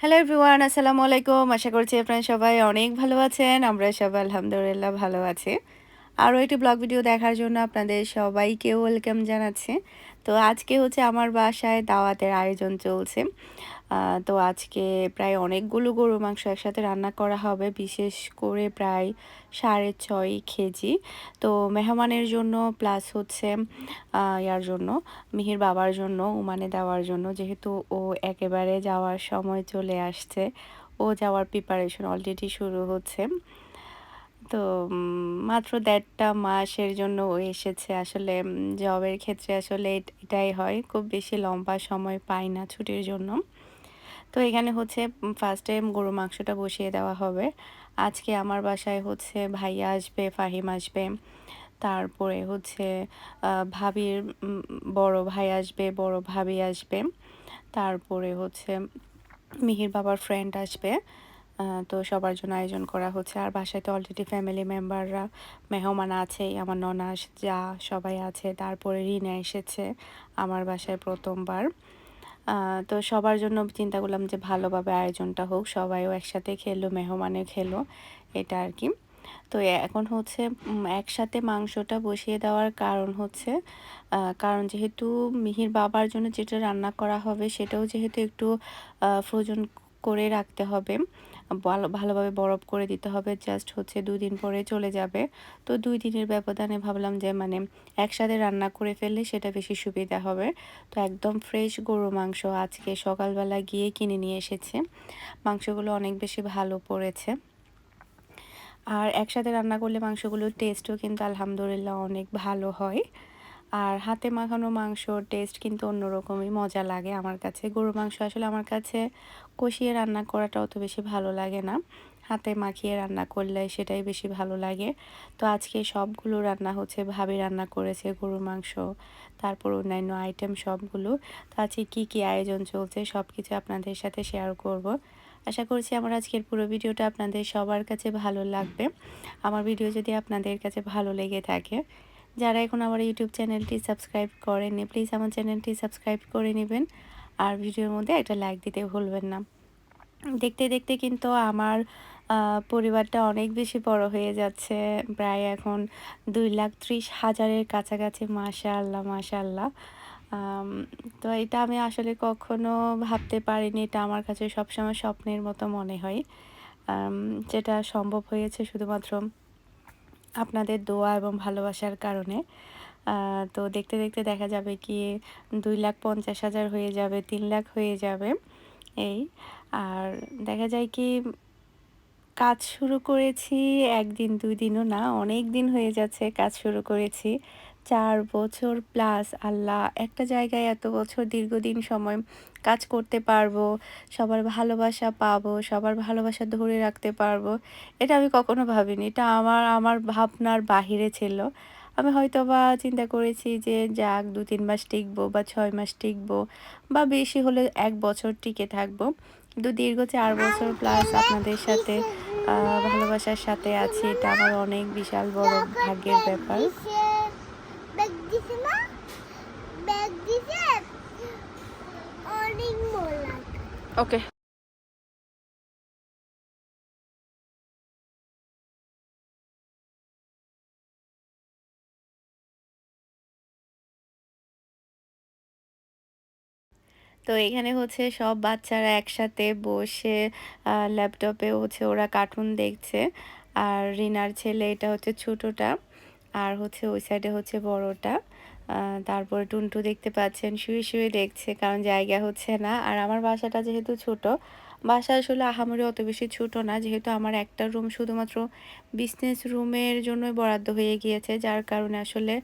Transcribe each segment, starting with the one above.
Hello everyone আসসালামু আলাইকুম আশা করছি আপনারা সবাই অনেক ভালো আছেন। আমরা সবাই আলহামদুলিল্লাহ ভালো আছি। আরও একটি ব্লগ ভিডিও দেখার জন্য আপনাদের সবাইকে ওয়েলকাম জানাচ্ছি। তো আজকে হচ্ছে আমার বাসায় দাওয়াতের আয়োজন চলছে। তো আজকে প্রায় অনেকগুলো গরু মাংস একসাথে রান্না করা হবে, বিশেষ করে প্রায় সাড়ে ছয় কেজি। তো মেহমানের জন্য প্লাস হচ্ছে ইয়ার জন্য, মিহির বাবার জন্য, উমানে দেওয়ার জন্য। যেহেতু ও একেবারে যাওয়ার সময় চলে আসছে, ও যাওয়ার প্রিপারেশন অলরেডি শুরু হচ্ছে। তো মাত্র দেড়টা মাসের জন্য ও এসেছে। আসলে জবের ক্ষেত্রে আসলে এটাই হয়, খুব বেশি লম্বা সময় পাই না ছুটির জন্য। তো এখানে হচ্ছে ফার্স্ট গরু মাংসটা বসিয়ে দেওয়া হবে। আজকে আমার বাসায় হচ্ছে ভাইয়া আসবে, ফাহিম আসবে। তারপরে হচ্ছে ভাবির বড় ভাই আসবে, বড় ভাবি আসবে। তারপরে হচ্ছে মিহির বাবার ফ্রেন্ড আসবে। তো সবার জন্য আয়োজন করা হচ্ছে। আর বাসায় তো অলরেডি ফ্যামিলি মেম্বাররা মেহমান আছে আমার ননাস, যা সবাই আছে। তারপরে রিনা এসেছে, আমার বাসায় প্রথমবার। তো সবার জন্য চিন্তা করলাম যে ভালোভাবে আয়োজনটা হোক, সবাইও একসাথে খেলো মেহমানে খেলো, এটা আর কি। তো এখন হচ্ছে একসাথে মাংসটা বসিয়ে দেওয়ার কারণ হচ্ছে কারণ যেহেতু মিহির বাবার জন্য যেটা রান্না করা হবে সেটাও যেহেতু একটু ফ্রোজন করে রাখতে হবে। ভালো, ভালোভাবে বরফ করে দিতে হবে। জাস্ট হচ্ছে দুই দিন পরে চলে যাবে। তো দুই দিনের ব্যবধানে ভাবলাম যে মানে একসাথে রান্না করে ফেললে সেটা বেশি সুবিধা হবে। তো একদম ফ্রেশ গরু মাংস আজকে সকালবেলা গিয়ে কিনে নিয়ে এসেছে। মাংসগুলো অনেক বেশি ভালো পড়েছে। আর একসাথে রান্না করলে মাংসগুলোর টেস্টও কিন্তু আলহামদুলিল্লাহ অনেক ভালো হয়। আর হাতে মাখানো মাংসর টেস্ট কিন্তু অন্যরকমই মজা লাগে আমার কাছে। গরুর মাংস আসলে আমার কাছে কষিয়ে রান্না করাটা অত বেশি ভালো লাগে না। হাতে মাখিয়ে রান্না করলে সেটাই বেশি ভালো লাগে। তো আজকে সবগুলো রান্না হচ্ছে ভাবি রান্না করেছে গরুর মাংস, তারপর অন্যান্য আইটেম সবগুলো। তো আজকে কী কী আয়োজন চলছে সব কিছু আপনাদের সাথে শেয়ার করব। আশা করছি আমার আজকের পুরো ভিডিওটা আপনাদের সবার কাছে ভালো লাগবে। আমার ভিডিও যদি আপনাদের কাছে ভালো লেগে থাকে যারা এখন আমার ইউটিউব চ্যানেলটি সাবস্ক্রাইব করেননি প্লিজ আমার চ্যানেলটি সাবস্ক্রাইব করে নেবেন। আর ভিডিওর মধ্যে একটা লাইক দিতে ভুলবেন না। দেখতে দেখতে কিন্তু আমার পরিবারটা অনেক বেশি বড় হয়ে যাচ্ছে। প্রায় এখন দুই লাখ ত্রিশ হাজারের কাছাকাছি মাশা আল্লাহ মাশা আল্লাহ তো এটা আমি আসলে কখনো ভাবতে পারিনি, এটা আমার কাছে সবসময় স্বপ্নের মতো মনে হয়। যেটা সম্ভব হয়েছে শুধুমাত্র আপনাদের দোয়া এবং ভালোবাসার কারণে। তো দেখতে দেখতে দেখা যাবে কি, দুই লাখ পঞ্চাশ হাজার হয়ে যাবে, তিন লাখ হয়ে যাবে, এই। আর দেখা যায় কি, কাজ শুরু করেছি, একদিন দুই দিনও না, অনেক দিন হয়ে যাচ্ছে কাজ শুরু করেছি। চার বছর প্লাস আল্লাহ, একটা জায়গায় এত বছর দীর্ঘদিন সময় কাজ করতে পারব, সবার ভালোবাসা পাবো, সবার ভালোবাসা ধরে রাখতে পারব, এটা আমি কখনো ভাবিনি। এটা আমার আমার ভাবনার বাহিরে ছিল। আমি হয়তো বা চিন্তা করেছি যে যাক, দু তিন মাস টিকবো বা ছয় মাস টিকবো বা বেশি হলে এক বছর টিকে থাকব। কিন্তু দীর্ঘ চার বছর প্লাস আপনাদের সাথে ভালোবাসার সাথে আছি, এটা আমার অনেক বিশাল বড় ভাগ্যের ব্যাপার। ওকে তো এখানে হচ্ছে সব বাচ্চারা একসাথে বসে ল্যাপটপে হচ্ছে ওরা কার্টুন দেখছে। আর রিনার ছেলে এটা হচ্ছে ছোটোটা, আর হচ্ছে ওই সাইডে হচ্ছে বড়টা। তারপরে টুনটু দেখতে পাচ্ছেন, শুয়ে শুয়ে দেখছে, কারণ জায়গা হচ্ছে না। আর আমার বাসাটা যেহেতু ছোট, বাসা আসলে আহামরি অত বেশি ছোট না, যেহেতু আমার একটা রুম শুধুমাত্র বিজনেস রুমের জন্যই বরাদ্দ হয়ে গিয়েছে, যার কারণে আসলে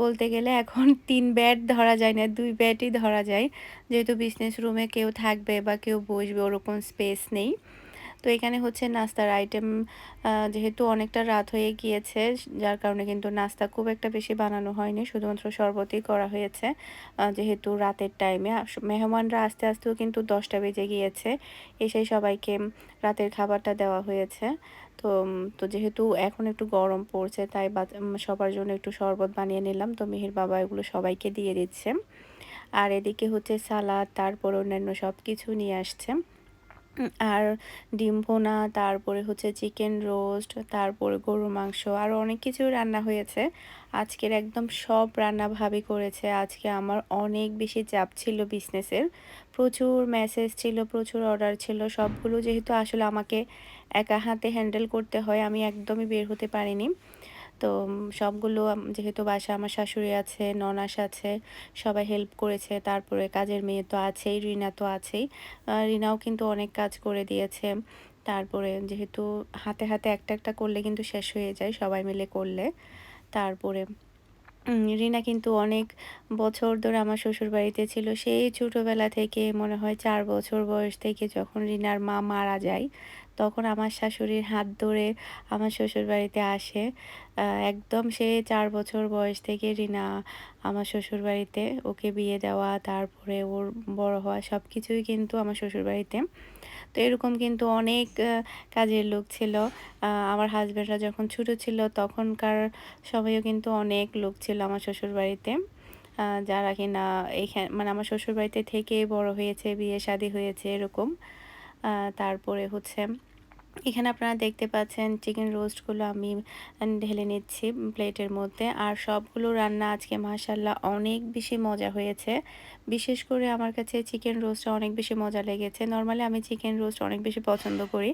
বলতে গেলে এখন তিন বেড ধরা যায় না, দুই বেডই ধরা যায়। যেহেতু বিজনেস রুমে কেউ থাকবে বা কেউ বসবে, ওরকম স্পেস নেই। তো এখানে হচ্ছে নাস্তার আইটেম যেহেতু অনেকটা রাত হয়ে গিয়েছে, যার কারণে কিন্তু নাস্তা খুব একটা বেশি বানানো হয়নি, শুধুমাত্র শরবতই করা হয়েছে। যেহেতু রাতের টাইমে মেহমানরা আস্তে আস্তেও কিন্তু দশটা বেজে গিয়েছে এসে সবাইকে রাতের খাবারটা দেওয়া হয়েছে। তো তো যেহেতু এখন একটু গরম পড়ছে, তাই সবার জন্য একটু শরবত বানিয়ে নিলাম। তো মিহির বাবা এগুলো সবাইকে দিয়ে দিচ্ছে। আর এদিকে হচ্ছে সালাদ, তারপর অন্যান্য সব কিছু নিয়ে আসছে। আর ডিম ভুনা, তারপরে হচ্ছে চিকেন রোস্ট, তারপরে গরুর মাংস আরও অনেক কিছুই রান্না হয়েছে। আজকের একদম সব রান্না ভাবি করেছে। আজকে আমার অনেক বেশি চাপ ছিল বিজনেসের। প্রচুর মেসেজ ছিল, প্রচুর অর্ডার ছিল। সবগুলো যেহেতু আসলে আমাকে একা হাতে হ্যান্ডেল করতে হয়, আমি একদমই বের হতে পারিনি। তো সবগুলো যেহেতু বাসা আমার শাশুড়ি আছে, ননাস আছে, সবাই হেল্প করেছে। তারপরে কাজের মেয়ে তো আছেই, রিনা তো আছেই। রিনাও কিন্তু অনেক কাজ করে দিয়েছে। তারপরে যেহেতু হাতে, হাতে একটা, একটা করলে কিন্তু শেষ হয়ে যায় সবাই মিলে করলে। তারপরে রিনা কিন্তু অনেক বছর ধরে আমার শ্বশুরবাড়িতে ছিল। সেই ছোটোবেলা থেকে মনে হয় চার বছর বয়স থেকে যখন রিনার মা মারা যায়, তখন আমার শাশুড়ির হাত ধরে আমার শ্বশুরবাড়িতে আসে। একদম সে চার বছর বয়স থেকে রিনা আমার শ্বশুরবাড়িতে ওকে বিয়ে দেওয়া, তারপরে ওর বড় হওয়া সব কিছুই কিন্তু আমার শ্বশুরবাড়িতে। তো এরকম কিন্তু অনেক কাজের লোক ছিল আমার হাজব্যান্ডরা যখন ছোটো ছিল তখনকার সময়ও কিন্তু অনেক লোক ছিল আমার শ্বশুরবাড়িতে যারা কিনা এইখানে মানে আমার শ্বশুরবাড়িতে থেকে বড় হয়েছে বিয়ে শাদী হয়েছে এরকম তারপরে হচ্ছে এখানে আপনারা দেখতে পাচ্ছেন চিকেন রোস্টগুলো আমি ঢেলে নিচ্ছি প্লেটের মধ্যে। আর সবগুলো রান্না আজকে মাসাল্লাহ অনেক বেশি মজা হয়েছে। বিশেষ করে আমার কাছে চিকেন রোস্টটা অনেক বেশি মজা লেগেছে। নর্মালি আমি চিকেন রোস্ট অনেক বেশি পছন্দ করি।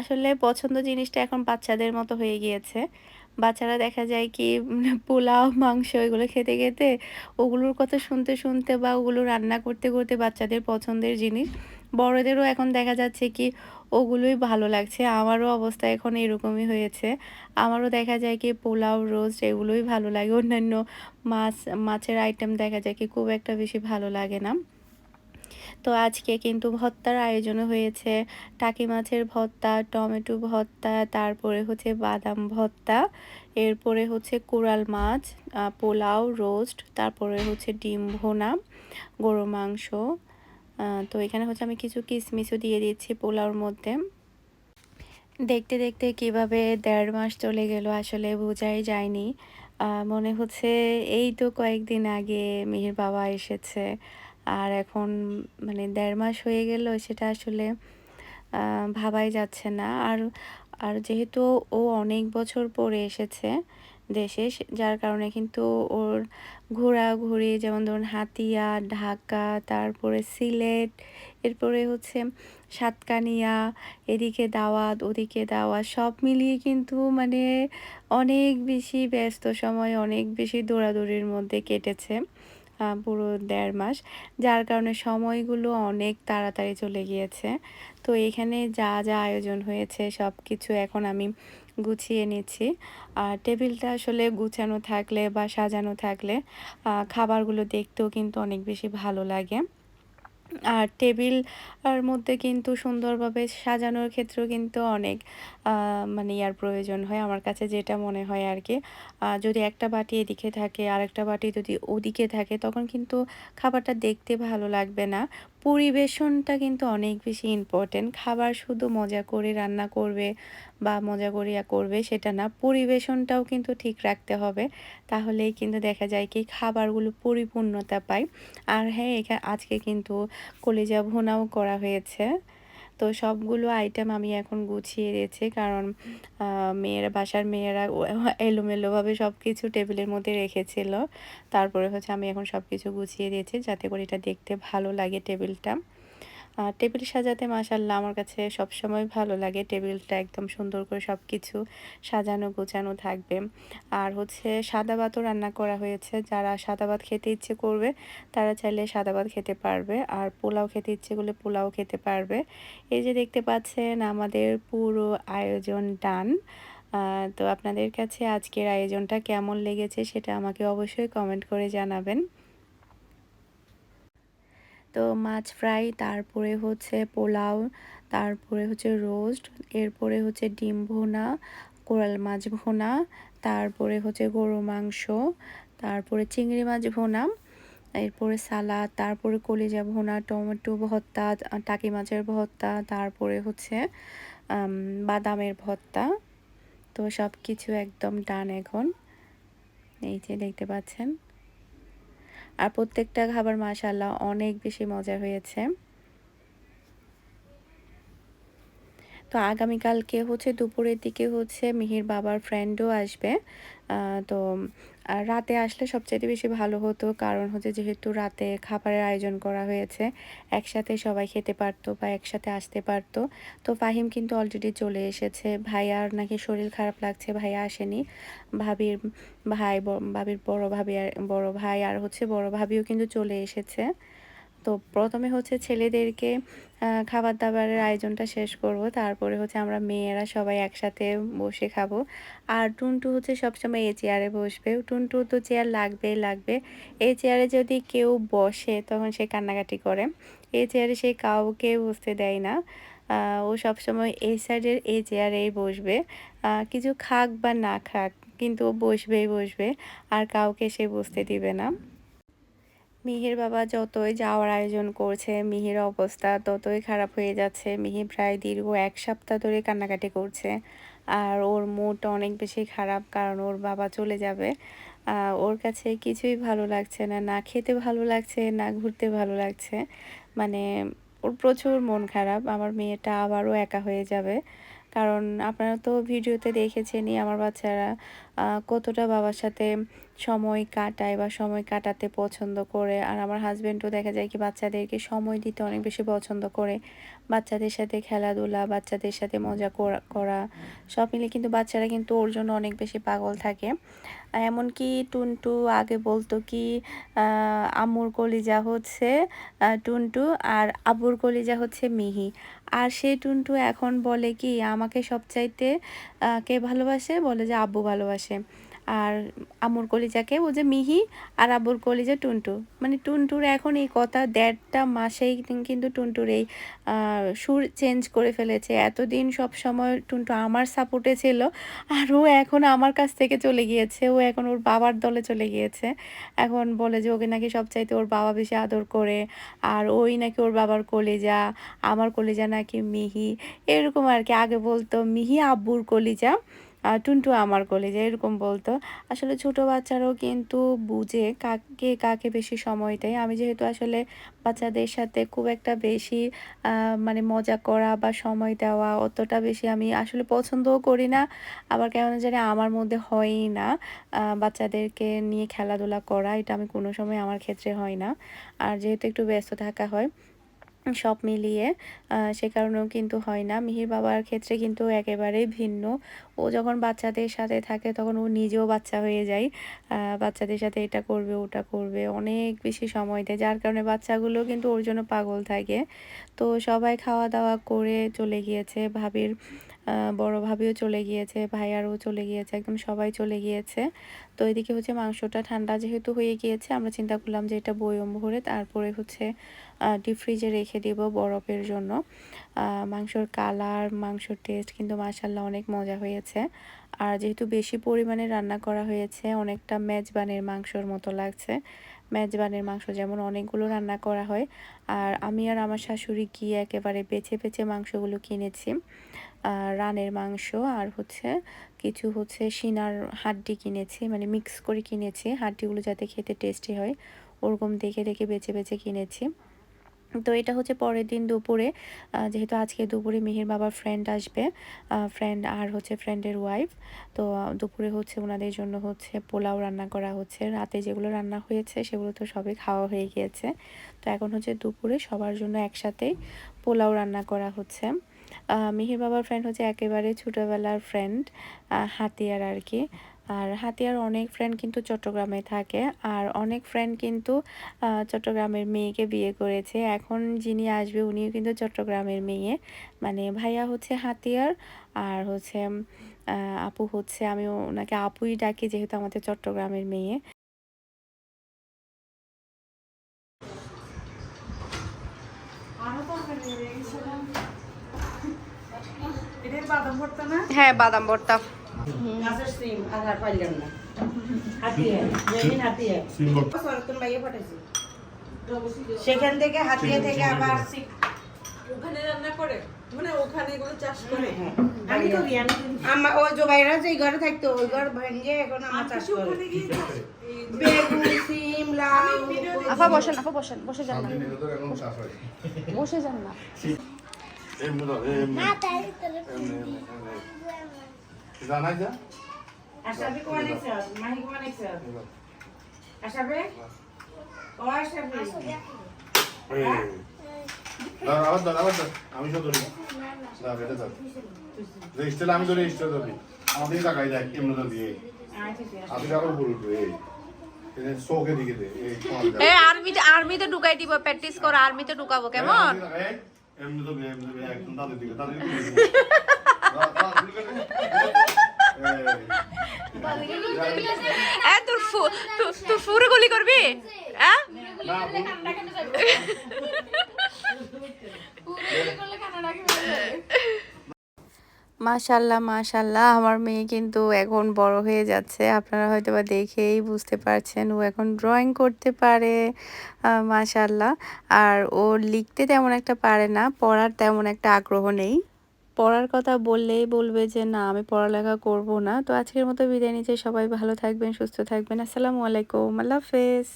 আসলে পছন্দ জিনিসটা এখন বাচ্চাদের মতো হয়ে গিয়েছে। বাচ্চারা দেখা যায় কি পোলাও, মাংস এগুলো খেতে খেতে ওগুলোর কথা শুনতে শুনতে বা ওগুলো রান্না করতে করতে বাচ্চাদের পছন্দের জিনিস বড়দেরও এখন দেখা যাচ্ছে কি ওগুলোই ভালো লাগছে। আমারও অবস্থা এখন এরকমই হয়েছে। আমারও দেখা যায় কি পোলাও, রোস্ট এগুলোই ভালো লাগে। অন্যান্য মাছ, মাছের আইটেম দেখা যায় কি খুব একটা বেশি ভালো লাগে না। তো আজকে কিন্তু ভর্তার আয়োজন হয়েছে। টাকি মাছের ভর্তা, টমেটো ভর্তা, তারপরে হচ্ছে বাদাম ভর্তা, এরপরে হচ্ছে কোরাল মাছ পোলাও, রোস্ট, তারপরে হচ্ছে ডিম ভোনা গরু মাংস তো এখানে হচ্ছে আমি কিছু কিশমিশও দিয়ে দিচ্ছি পোলাওর মধ্যে। দেখতে দেখতে কীভাবে দেড় মাস চলে গেল, আসলে বোঝাই যায়নি। মনে হচ্ছে এই তো কয়েকদিন আগে মিহির বাবা এসেছে, আর এখন মানে দেড় মাস হয়ে গেল, সেটা আসলে ভাবাই যাচ্ছে না। আর আর যেহেতু ও অনেক বছর পরে এসেছে দেশে যার কারণে কিন্তু ওর ঘোরাঘুরি, যেমন ধরুন হাতিয়া, ঢাকা, তারপরে সিলেট, এরপরে হচ্ছে সাতকানিয়া, এদিকে দাওয়াত, ওদিকে দাওয়াত, সব মিলিয়ে কিন্তু মানে অনেক বেশি ব্যস্ত সময়, অনেক বেশি দৌড়াদৌড়ির মধ্যে কেটেছে পুরো দেড় মাস, যার কারণে সময়গুলো অনেক তাড়াতাড়ি চলে গিয়েছে। তো এখানে যা যা আয়োজন হয়েছে সব কিছু এখন আমি গুছিয়ে নিচ্ছি। আর টেবিলটা আসলে গুছানো থাকলে বা সাজানো থাকলে খাবারগুলো দেখতেও কিন্তু অনেক বেশি ভালো লাগে। আর টেবিল আর মধ্যে কিন্তু সুন্দরভাবে সাজানোর ক্ষেত্রেও কিন্তু অনেক মানে ইয়ার প্রয়োজন হয় আমার কাছে যেটা মনে হয় আর কি। যদি একটা বাটি এদিকে থাকে আর একটা বাটি যদি ওদিকে থাকে, তখন কিন্তু খাবারটা দেখতে ভালো লাগবে না। পরিবেশনটা কিন্তু অনেক বেশি ইম্পর্টেন্ট খাবার শুধু মজা করে রান্না করবে বা মজা করিয়া করবে সেটা না, পরিবেশনটাও কিন্তু ঠিক রাখতে হবে। তাহলেই কিন্তু দেখা যায় কি খাবারগুলো পরিপূর্ণতা পায়। আর হ্যাঁ এখানে আজকে কিন্তু কলিজা ভোনাও করা হয়েছে। তো সবগুলো আইটেম আমি এখন গুছিয়ে দিয়েছি কারণ মেয়েরা, বাসার মেয়েরা এলোমেলোভাবে সব কিছু টেবিলের মধ্যে রেখেছিল। তারপরে হচ্ছে আমি এখন সব কিছু গুছিয়ে দিয়েছি, যাতে করে এটা দেখতে ভালো লাগে টেবিলটা টেবিল সাজাতে মাসাল্লাহ আমার কাছে সবসময় ভালো লাগে। টেবিলটা একদম সুন্দর করে সব কিছু সাজানো গোছানো থাকবে। আর হচ্ছে সাদা ভাতও রান্না করা হয়েছে। যারা সাদা ভাত খেতে ইচ্ছে করবে, তারা চাইলে সাদা ভাত খেতে পারবে। আর পোলাও খেতে ইচ্ছে করলে পোলাও খেতে পারবে। এই যে দেখতে পাচ্ছেন আমাদের পুরো আয়োজন ডান। তো আপনাদের কাছে আজকের আয়োজনটা কেমন লেগেছে সেটা আমাকে অবশ্যই কমেন্ট করে জানাবেন। তো মাছ ফ্রাই, তারপরে হচ্ছে পোলাও, তারপরে হচ্ছে রোস্ট, এরপরে হচ্ছে ডিম ভোনা, কোরাল মাছ ভোনা, তারপরে হচ্ছে গরু মাংস, তারপরে চিংড়ি মাছ ভোনা, এরপরে সালাদ, তারপরে কলিজা ভোনা, টমেটো ভর্তা, টাকি মাছের ভর্তা, তারপরে হচ্ছে বাদামের ভর্তা। তো সব কিছু একদম ডান এখন। এই যে দেখতে পাচ্ছেন। আর প্রত্যেকটা খাবার মাশাল্লাহ অনেক বেশি মজা হয়েছে। তো আগামীকালকে হচ্ছে দুপুরের দিকে হচ্ছে মিহির বাবার ফ্রেন্ডও আসবে। তো, আর রাতে আসলে সবচেয়ে বেশি ভালো হতো কারণ হচ্ছে যেহেতু রাতে খাবারের আয়োজন করা হয়েছে, একসাথে সবাই খেতে পারতো বা একসাথে আসতে পারতো। তো ফাহিম কিন্তু অলরেডি চলে এসেছে। ভাইয়ার নাকি শরীর খারাপ লাগছে, ভাইয়া আসেনি। ভাবির ভাই ভাবির বড় ভাবি আর, বড় ভাই আর হচ্ছে বড় ভাবিও কিন্তু চলে এসেছে। তো প্রথমে হচ্ছে ছেলেদেরকে খাবার দাবারের আয়োজনটা শেষ করব। তারপরে হচ্ছে আমরা মেয়েরা সবাই একসাথে বসে খাব। আর টুনটু হচ্ছে সবসময় এই চেয়ারে বসবে। টুনটু তো চেয়ার লাগবেই লাগবে। এই চেয়ারে যদি কেউ বসে তখন সে কান্নাকাটি করে। এই চেয়ারে সে কাউকে বসতে দেয় না। ও সবসময় এই সাইডের এই চেয়ারেই বসবে। কিছু খাক বা না খাক, কিন্তু ও বসবেই বসবে। আর কাউকে সে বসতে দিবে না। মিহির বাবা যতই যাওয়ার আয়োজন করছে, মিহির অবস্থা ততই খারাপ হয়ে যাচ্ছে। মিহি প্রায় দীর্ঘ এক সপ্তাহ ধরে কান্নাকাটি করছে। আর ওর মুডটা অনেক বেশি খারাপ, কারণ ওর বাবা চলে যাবে। ওর কাছে কিছুই ভালো লাগছে না। না খেতে ভালো লাগছে, না ঘুরতে ভালো লাগছে। মানে ওর প্রচুর মন খারাপ। আমার মেয়েটা আবারও একা হয়ে যাবে। কারণ আপনারা তো ভিডিওতে দেখেছেনই, আমার বাচ্চারা কতটা বাবার সাথে সময় কাটায় বা সময় কাটাতে পছন্দ করে। আর আমার হাজব্যান্ডও দেখা যায় কি বাচ্চাদেরকে সময় দিতে অনেক বেশি পছন্দ করে। বাচ্চাদের সাথে খেলাধুলা বাচ্চাদের সাথে মজা করা- সব মিলে কিন্তু বাচ্চারা কিন্তু ওর জন্য অনেক বেশি পাগল থাকে। এমনকি টুনটু আগে বলতো কি আহ, আম্মুর কলিজা হচ্ছে টুনটু আর আব্বুর কলিজা হচ্ছে মিহি। আর সেই টুনটু এখন বলে কি আমাকে সবচাইতে কে ভালোবাসে? বলে যে আব্বু ভালোবাসে। আর আম্মুর কলিজাকে ও যে মিহি আর আব্বুর কলিজা টুনটু। মানে টুনটুর এখন এই কথা দেড়টা মাসেই কিন্তু টুনটুর এই সুর চেঞ্জ করে ফেলেছে। এতদিন সব সময় টুনটু আমার সাপোর্টে ছিল আর ও এখন আমার কাছ থেকে চলে গিয়েছে। ও এখন ওর বাবার দলে চলে গিয়েছে। এখন বলে যে ওকে নাকি সবচাইতে ওর বাবা বেশি আদর করে। আর ওই নাকি ওর বাবার কলিজা, আমার কলিজা নাকি মিহি। এরকম আর কি। আগে বলতো মিহি আব্বুর কলিজা। টুনটু আমার কলিজা এরকম বলতো। আসলে ছোট বাচ্চারাও কিন্তু বুঝে কাকে কাকে বেশি সময় দেয়। আমি যেহেতু আসলে বাচ্চাদের সাথে খুব একটা বেশি মানে মজা করা বা সময় দেওয়া অতটা বেশি আমি আসলে পছন্দও করি না। আবার কেমন জানি আমার মধ্যে হয়ই না বাচ্চাদেরকে নিয়ে খেলাধুলা করা। এটা আমি কোনো সময় আমার ক্ষেত্রে হয় না। আর যেহেতু একটু ব্যস্ত থাকা হয় সব মিলিয়ে সে কারণেও কিন্তু হয় না। মিহির বাবার ক্ষেত্রে কিন্তু একেবারেই ভিন্ন। ও যখন বাচ্চাদের সাথে থাকে তখন ও নিজেও বাচ্চা হয়ে যায়। বাচ্চাদের সাথে এটা করবে, ওটা করবে, অনেক বেশি সময় দেয়। যার কারণে বাচ্চাগুলো কিন্তু ওর জন্য পাগল থাকে। তো সবাই খাওয়া দাওয়া করে চলে গিয়েছে। ভাবির বড় ভাবিও চলে গিয়েছে, ভাইয়ারও চলে গিয়েছে, একদম সবাই চলে গিয়েছে। তো এদিকে হচ্ছে মাংসটা ঠান্ডা যেহেতু হয়ে গিয়েছে, আমরা চিন্তা করলাম যে এটা বয়ম ভরে তারপরে হচ্ছে ডিপ ফ্রিজে রেখে দিব বরফের জন্য। মাংসর কালার মাংসর টেস্ট কিন্তু মাসাল্লাহ অনেক মজা হয়েছে। আর যেহেতু বেশি পরিমাণে রান্না করা হয়েছে, অনেকটা মেজবানের মাংসর মতো লাগছে। মেজবানের মাংস যেমন অনেকগুলো রান্না করা হয়, আর আমি আর আমার শাশুড়ি গিয়ে একেবারে বেছে বেছে মাংসগুলো কিনেছি। রানের মাংস আর হচ্ছে কিছু হচ্ছে সিনার হাড্ডি কিনেছি মানে মিক্স করে কিনেছি। হাড্ডিগুলো যাতে খেতে টেস্টি হয়, ওরকম দেখে দেখে বেছে বেছে কিনেছি। তো এটা হচ্ছে পরের দিন দুপুরে যেহেতু আজকে দুপুরে মিহির বাবার ফ্রেন্ড আসবে ফ্রেন্ড আর হচ্ছে ফ্রেন্ডের ওয়াইফ তো দুপুরে হচ্ছে ওনাদের জন্য হচ্ছে পোলাও রান্না করা হচ্ছে। রাতে যেগুলো রান্না হয়েছে সেগুলো তো সবই খাওয়া হয়ে গিয়েছে। তো এখন হচ্ছে দুপুরে সবার জন্য একসাথেই পোলাও রান্না করা হচ্ছে। মিহির বাবার ফ্রেন্ড হচ্ছে একেবারে ছোটোবেলার ফ্রেন্ড হাতিয়ার আর কি। আর হাতিয়ার অনেক ফ্রেন্ড কিন্তু চট্টগ্রামে থাকে। আর অনেক ফ্রেন্ড কিন্তু চট্টগ্রামের মেয়েকে বিয়ে করেছে। এখন যিনি আসবে উনিও কিন্তু চট্টগ্রামের মেয়ে। মানে ভাইয়া হচ্ছে হাতিয়ার, আর হচ্ছে আপু হচ্ছে, আমি ওনাকে আপুই ডাকি যেহেতু আমাদের চট্টগ্রামের মেয়ে এটার বাদাম ভর্তা না হ্যাঁ বাদাম ভর্তা গাছের সিম আর আর পাইলাম না হাতিয়া জমিন হাতিয়া সিম্বল সরতন ভাইয়া পাঠাইছে। সেখান থেকে হাতিয়া থেকে আবার ওখানে রান্না করে? মানে ওখানে এগুলো চাষ করে? হ্যাঁ, আমি তো আমার ওই জোগাইরা যে ঘরে থাকতো ওই ঘর ভেঙে এখন আমার চাষ করে। বেগুন সিম লাউ আফা বসেন আফা বসেন বসে যান না। হয়। বসে যান না। এমনি ধর এমনি। এমনি এমনি এমনি। জানাই যা। আশাবি কোন এক্সেল মাহি কোন এক্সেল আশাবি ও আশাবি দাঁড়া আবার দাঁড়া আবার আমি সব ধরি। দাঁড়া এটা ধর। যে আমি ধরি। আমার দিকে দেখ এমনি আছে। আপনি আরও উপরে উঠবে আর্মিতে আর্মিতে ঢুকাই দিব প্র্যাকটিস করো আর্মিতে ঢুকাবো কেমন? এমনি তো এমনি তো একদম দিকে দিকে তোর ফুরে গুলি করবি? হ্যাঁ? মাশাল্লাহ মাশাল্লাহ। আমার মেয়ে কিন্তু এখন বড় হয়ে যাচ্ছে। আপনারা হয়তো বা দেখেই বুঝতে পারছেন ও এখন ড্রয়িং করতে পারে মাশাল্লাহ। আর ও লিখতে তেমন একটা পারে না, পড়ার তেমন একটা আগ্রহ নেই। পড়ার কথা বললেই বলবে যে, না, আমি পড়ালেখা করব না। তো আজকের মতো বিদায় নিচ্ছি। সবাই ভালো থাকবেন, সুস্থ থাকবেন। আসসালামু আলাইকুম। আল্লাহ হাফেজ।